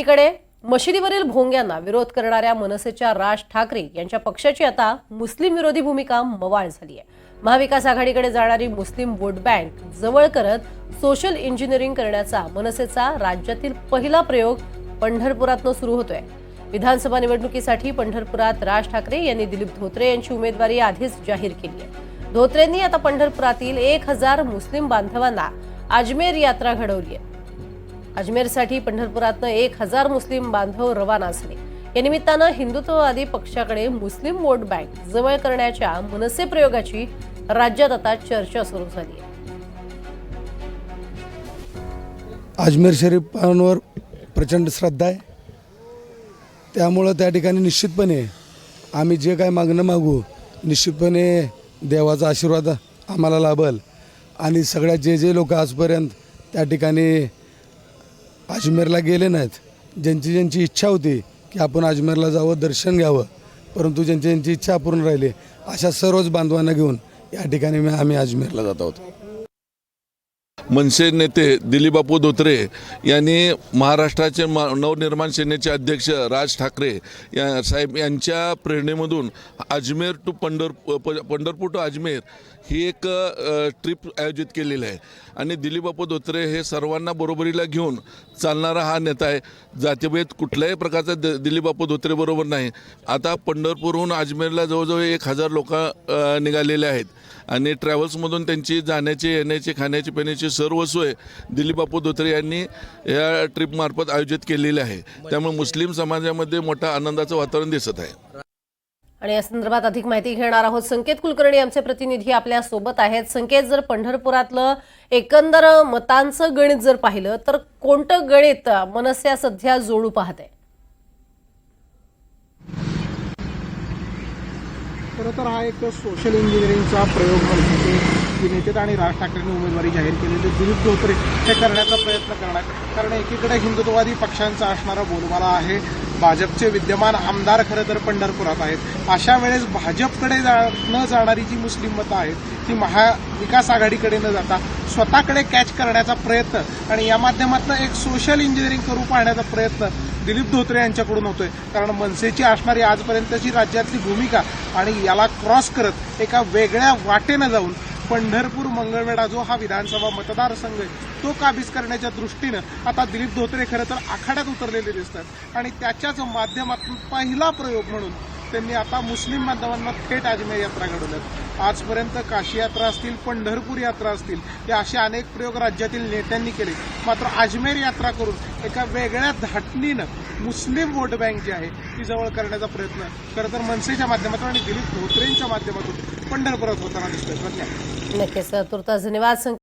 इकडे मशिदीवरील भोंग्यांना विरोध करणाऱ्या मनसेच्या राज ठाकरे यांच्या पक्षाची आता मुस्लिम विरोधी भूमिका मवाळ झाली आहे. महाविकास आघाडीकडे जाणारी मुस्लिम वोट बँक जवळ करत सोशल इंजिनिअरिंग करण्याचा मनसेचा राज्यातील पहिला प्रयोग पंढरपुरातनं सुरू होतोय. विधानसभा निवडणुकीसाठी पंढरपुरात राज ठाकरे यांनी दिलीप धोत्रे यांची उमेदवारी आधीच जाहीर केली आहे. धोत्रेंनी आता पंढरपुरातील एक हजार मुस्लिम बांधवांना अजमेर यात्रा घडवली आहे. अजमेरसाठी पंढरपुरातनं एक हजार मुस्लिम बांधव रवाना झाले. या निमित्तानं हिंदुत्ववादी पक्षाकडे मुस्लिम वोट बँक जवळ करण्याच्या मनसे प्रयोगाची राज्यात आता चर्चा सुरू झाली आहे. अजमेर शरीफांवर प्रचंड श्रद्धा आहे. त्यामुळं त्या ठिकाणी निश्चितपणे आम्ही जे काय मागणं मागू निश्चितपणे देवाचा आशीर्वाद आम्हाला लाभल. आणि सगळ्यात जे जे लोक आजपर्यंत त्या ठिकाणी अजमेरला गेले नाहीत. ज्यांची ज्यांची इच्छा होती की आपण अजमेरला जावं दर्शन घ्यावं परंतु ज्यांची ज्यांची इच्छा पूर्ण राहिली अशा सर्वच बांधवांना घेऊन या ठिकाणी मी- आम्ही अजमेरला जात आहोत. मनसे नेते दिलीपबापू धोत्रे यांनी महाराष्ट्राचे मा नवनिर्माण सेनेचे अध्यक्ष राज ठाकरे या साहेब यांच्या प्रेरणेमधून अजमेर टू पंढर प- पंढरपूर टू अजमेर ही एक ट्रिप आयोजित केलेली आहे. आणि दिलीपबापू धोत्रे हे सर्वांना बरोबरीला घेऊन चालणारा हा नेता आहे. जातीभेद कुठल्याही प्रकारचा द दिलीपबापू धोत्रे बरोबर नाही. आता पंढरपूरहून अजमेरला जवळजवळ एक हजार लोक निघालेले आहेत. आणि ट्रॅव्हल्समधून त्यांची जाण्याची येण्याची खाण्याची पिण्याची सर्व सोय दिलीपबापू धोत्रे यांनी या ट्रिपमार्फत आयोजित केलेली आहे. त्यामुळे मुस्लिम समाजामध्ये मोठा आनंदाचं वातावरण दिसत आहे. आणि या संदर्भात अधिक माहिती घेणार आहोत संकेत कुलकर्णी आमचे प्रतिनिधी आपल्यासोबत आहेत. संकेत जर पंढरपुरातलं एकंदर मतांचं गणित जर पाहिलं तर कोणतं गणित मनस्या सध्या जोडू आहे खरं तर हा एक सोशल इंजिनिअरिंगचा प्रयोग म्हणून की नेते आणि राज ठाकरेंनी उमेदवारी जाहीर केली. ते दिलीप धोत्रे हे करण्याचा प्रयत्न करणार कारण एकीकडे हिंदुत्ववादी पक्षांचा असणारा बोलबाला आहे. भाजपचे विद्यमान आमदार खरं तर पंढरपुरात आहेत. अशा वेळेस भाजपकडे जा न जाणारी जी मुस्लिम मतं आहेत ती महाविकास आघाडीकडे न जाता स्वतःकडे कॅच करण्याचा प्रयत्न आणि या माध्यमातून एक सोशल इंजिनिअरिंग करू पाहण्याचा प्रयत्न दिलीप धोत्रे यांच्याकडून होतोय. कारण मनसेची असणारी आजपर्यंतची राज्यातली भूमिका आणि याला क्रॉस करत एका वेगळ्या वाटेनं जाऊन पंढरपूर मंगळवेढा जो हा विधानसभा मतदारसंघ आहे तो काबीज करण्याच्या दृष्टीनं आता दिलीप धोत्रे खरं तर आखाड्यात उतरलेले दिसतात. आणि त्याच्याच माध्यमातून पहिला प्रयोग म्हणून त्यांनी आता मुस्लिम बांधवांना थेट अजमेर यात्रा घडवल्यात. आजपर्यंत काशी यात्रा असतील पंढरपूर यात्रा असतील या असे अनेक प्रयोग राज्यातील नेत्यांनी केले. मात्र अजमेर यात्रा करून एका वेगळ्या धाटणीनं मुस्लिम वोट बँक जी आहे ती जवळ करण्याचा प्रयत्न खरं तर मनसेच्या माध्यमातून आणि दिलीप धोत्रेंच्या माध्यमातून पंढरपुरात होताना दिसतोय. नक्कीच तुर्तास धन्यवाद.